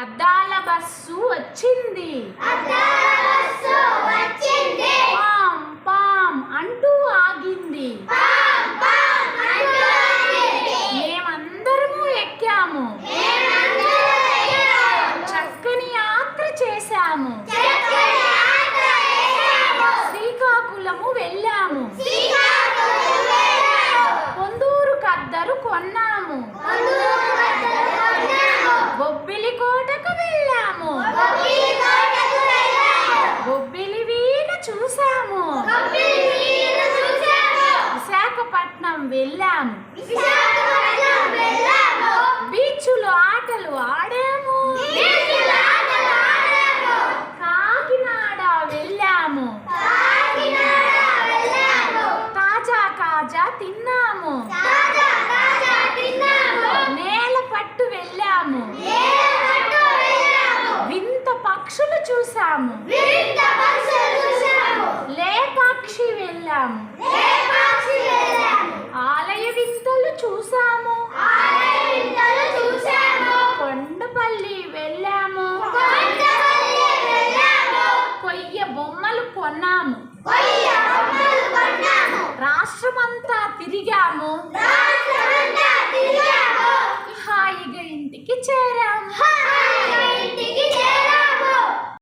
అద్దాల బస్సు వచ్చింది. పాం పాం అంటూ ఆగింది. మేమందరము ఎక్కాము. చక్కని యాత్ర చేశాము. శ్రీకాకుళము వెళ్ళాము. చూసాము. విశాఖపట్నం వెళ్ళాము. బీచ్లో ఆటలు ఆడాము. కాకినాడ వెళ్ళాము. తాజా కాజా తిన్నాము. నేల పట్టు వెళ్ళాము. వింత పక్షులు చూసాము వింత పక్షులు చూశాము. లేపాక్షి వెళ్ళాము. ఆలయ వింతలు చూసాము చూశాము. కొండపల్లి వెళ్ళాము. కొయ్య బొమ్మలు కొన్నాము. రాష్ట్రమంతా తిరిగాము